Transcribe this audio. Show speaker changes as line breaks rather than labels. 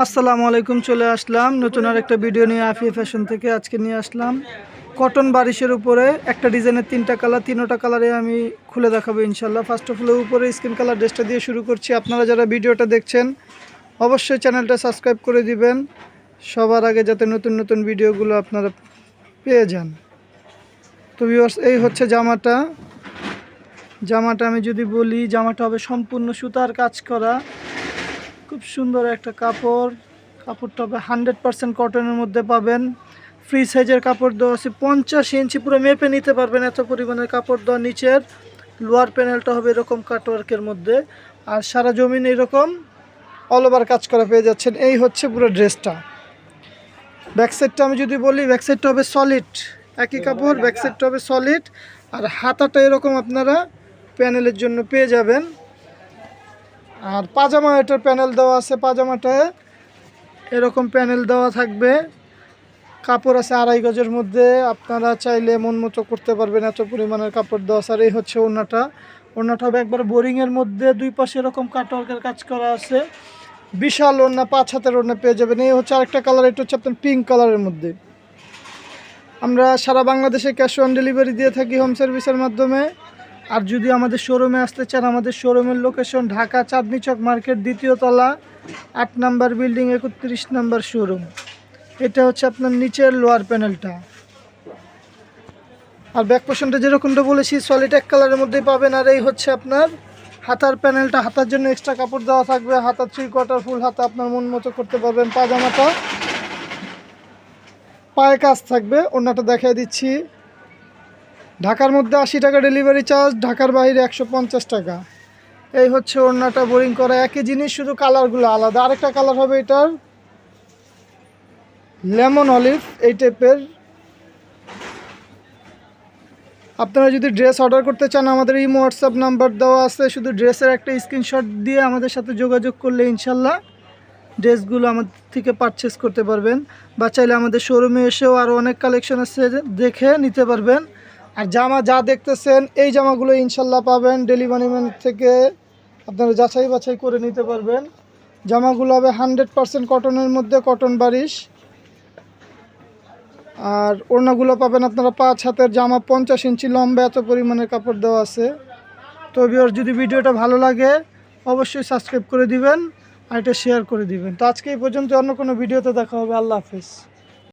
আসসালামু আলাইকুম, চলে আসলাম। নতুন আর একটা ভিডিও নিয়ে আফিয়া ফ্যাশন থেকে আজকে নিয়ে আসলাম। কটন বারিশের উপরে একটা ডিজাইনের তিনটা কালার তিনোটা কালারে আমি খুলে দেখাবো ইনশাল্লাহ ফার্স্ট অফ অল উপরে স্কিন কালার ড্রেসটা দিয়ে শুরু করছি। আপনারা যারা ভিডিওটা দেখছেন, অবশ্যই চ্যানেলটা সাবস্ক্রাইব করে দিবেন। সবার আগে যাতে নতুন নতুন ভিডিওগুলো আপনারা পেয়ে যান। তো ভিউয়ার্স এই হচ্ছে জামাটা। জামাটা আমি যদি বলি, জামাটা হবে সম্পূর্ণ সুতার কাজ করা। খুব সুন্দর একটা কাপড়। কাপড়টা হবে হান্ড্রেড পারসেন্ট কটনের মধ্যে পাবেন। ফ্রি সাইজের কাপড় দেওয়া আছে পঞ্চাশ ইঞ্চি, পুরো মেপে নিতে পারবেন এত পরিমাণের কাপড় দেওয়া নিচের। লোয়ার প্যানেলটা হবে এরকম কাটওয়ার্কের মধ্যে। আর সারা জমিন এরকম অল ওভার কাজ করা পেয়ে যাচ্ছেন। এই হচ্ছে পুরো ড্রেসটা ব্যাক সাইডটা আমি যদি বলি ব্যাক সাইডটা হবে সলিড একই কাপড় ব্যাক সাইডটা হবে সলিড আর হাতাটা এরকম আপনারা প্যানেলের জন্য পেয়ে যাবেন। আর পাজামা এটার প্যানেল দেওয়া আছে পাজামাটায়। এরকম প্যানেল দেওয়া থাকবে। কাপড় আছে আড়াই গজের মধ্যে। আপনারা চাইলে মন মতো করতে পারবেন, এত পরিমাণের কাপড় দেওয়া আছে। আর এই হচ্ছে ওড়নাটা। ওড়নাটা হবে একবার বোরিংয়ের মধ্যে। দুই পাশে এরকম কাটওয়ার্কের কাজ করা আছে। বিশাল ওড়না, পাঁচ হাতের ওড়না পেয়ে যাবেন। এই হচ্ছে আরেকটা কালার, এটা হচ্ছে আপনার পিঙ্ক কালারের মধ্যে। আমরা সারা বাংলাদেশে ক্যাশ অন ডেলিভারি দিয়ে থাকি হোম সার্ভিসের মাধ্যমে। আর যদি আমাদের শোরুমে আসতে চান, আমাদের শোরুমের লোকেশন ঢাকা চাঁদনি চক মার্কেট দ্বিতীয় তলা, আট নাম্বার বিল্ডিং একত্রিশ নাম্বার শোরুম এটা হচ্ছে আপনার নিচের লোয়ার প্যানেলটা আর ব্যাক পোর্শনটা যেরকমটা বলেছি সলিড এক কালারের মধ্যেই পাবেন। আর এই হচ্ছে আপনার হাতার প্যানেলটা হাতার জন্য এক্সট্রা কাপড় দেওয়া থাকবে। হাতার থ্রি কোয়ার্টার ফুল হাতা আপনার মন মতো করতে পারবেন। পাজামাটা পায়ে কাজ থাকবে। অন্যটা দেখিয়ে দিচ্ছি। ঢাকার মধ্যে আশি টাকা ডেলিভারি চার্জ ঢাকার বাইরে একশো পঞ্চাশ টাকা। এই হচ্ছে ওড়নাটা বোরিং করা। একই জিনিস, শুধু কালারগুলো আলাদা। আরেকটা কালার হবে এটার লেমন অলিভ এই টাইপের আপনারা যদি ড্রেস অর্ডার করতে চান, আমাদের ইমো হোয়াটসঅ্যাপ নাম্বার দেওয়া আছে। শুধু ড্রেসের একটা স্ক্রিনশট দিয়ে আমাদের সাথে যোগাযোগ করলে ইনশাল্লাহ ড্রেসগুলো আমাদের থেকে পারচেস করতে পারবেন। বা চাইলে আমাদের শোরুমে এসেও আরও অনেক কালেকশন আছে, দেখে নিতে পারবেন। আর জামা যা দেখতেছেন, এই জামাগুলো ইনশাল্লাহ পাবেন ডেলিভারি ম্যান থেকে। আপনারা যাচাই বাছাই করে নিতে পারবেন। জামাগুলো হবে হান্ড্রেড পারসেন্ট কটনের মধ্যে, কটন বারিশ। আর ওড়নাগুলো পাবেন আপনারা পাঁচ হাতের জামা, পঞ্চাশ ইঞ্চি লম্বা, এত পরিমাণের কাপড় দেওয়া আছে। তো বিওর যদি ভিডিওটা ভালো লাগে, অবশ্যই সাবস্ক্রাইব করে দিবেন আর এটা শেয়ার করে দিবেন। তো আজকে এই পর্যন্ত অন্য কোনো ভিডিওতে দেখা হবে। আল্লাহ হাফিজ।